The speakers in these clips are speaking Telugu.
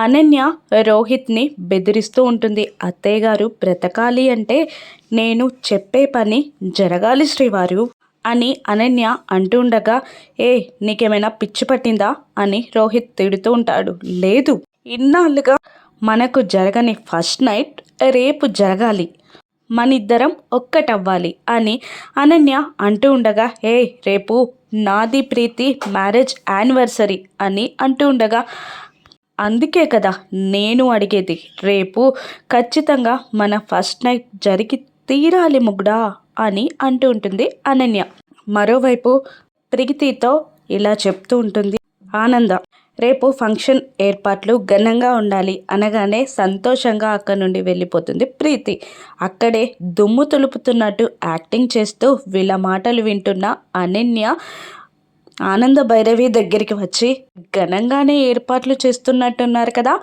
అనన్య రోహిత్ని బెదిరిస్తూ ఉంటుంది. అత్తయ్య గారు బ్రతకాలి అంటే నేను చెప్పే పని జరగాలి శ్రీవారు అని అనన్య అంటుండగా ఏ నీకేమైనా పిచ్చి పట్టిందా అని రోహిత్ తిడుతూ ఉంటాడు. లేదు. ఇన్నాళ్ళుగా మనకు జరగని ఫస్ట్ నైట్ రేపు జరగాలి. మనిద్దరం ఒక్కటవ్వాలి అని అనన్య అంటూ ఉండగా ఏ రేపు నాది ప్రీతి మ్యారేజ్ యానివర్సరీ అని అంటూ ఉండగా అందుకే కదా నేను అడిగేది. రేపు ఖచ్చితంగా మన ఫస్ట్ నైట్ జరిగి తీరాలి ముగ్డా అని అంటూ ఉంటుంది అనన్య. మరోవైపు ప్రీతితో ఇలా చెప్తూ ఉంటుంది ఆనంద. రేపు ఫంక్షన్ ఏర్పాట్లు ఘనంగా ఉండాలి అనగానే సంతోషంగా అక్కడి నుండి వెళ్ళిపోతుంది ప్రీతి. అక్కడే దుమ్ము తులుపుతున్నట్టు యాక్టింగ్ చేస్తూ వీళ్ళ మాటలు వింటున్న అనన్య ఆనంద భైరవి దగ్గరికి వచ్చి ఘనంగానే ఏర్పాట్లు చేస్తున్నట్టున్నారు కదా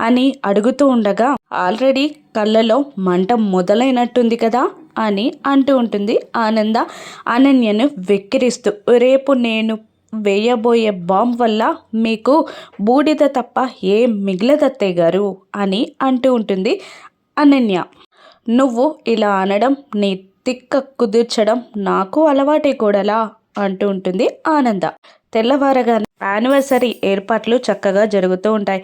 అని అడుగుతూ ఉండగా ఆల్రెడీ కళ్ళలో మంట మొదలైనట్టుంది కదా అని అంటూ ఉంటుంది ఆనంద అనన్యను వెక్కిరిస్తూ రేపు నేను వేయబోయే బాంబ్ వల్ల మీకు బూడిద తప్ప ఏం మిగిలదత్తయ్య గారు అని అంటూ ఉంటుంది అనన్య. నువ్వు ఇలా అనడం నీ తిక్క కుదిర్చడం నాకు అలవాటే కూడలా అంటూ ఉంటుంది ఆనంద. తెల్లవారగానే యానివర్సరీ ఏర్పాట్లు చక్కగా జరుగుతూ ఉంటాయి.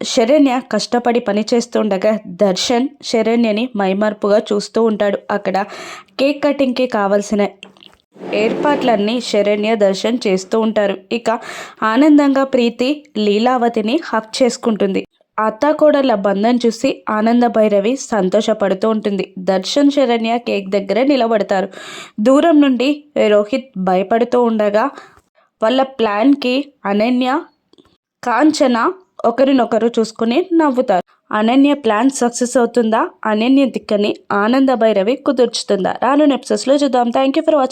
శరణ్య కష్టపడి పని చేస్తుండగా దర్శన్ శరణ్యని మైమార్పుగా చూస్తూ ఉంటాడు. అక్కడ కేక్ కటింగ్కి కావలసిన ఏర్పాట్లన్నీ శరణ్య దర్శన్ చేస్తూ ఉంటారు. ఇక ఆనందంగా ప్రీతి లీలావతిని హక్ చేసుకుంటుంది. అత్తాకోడళ్ళ బంధం చూసి ఆనంద భైరవి సంతోషపడుతూ ఉంటుంది. దర్శన్ శరణ్య కేక్ దగ్గర నిలబడతారు. దూరం నుండి రోహిత్ భయపడుతూ ఉండగా వాళ్ళ ప్లాన్కి అనన్య కాంచన ఒకరినొకరు చూసుకుని నవ్వుతారు. అనన్య ప్లాన్ సక్సెస్ అవుతుందా? అనన్య దిక్కని ఆనంద భైరవి కుదుర్చుతుందా? రాను ఎపిసోడ్స్లో చూద్దాం. Thank you for watching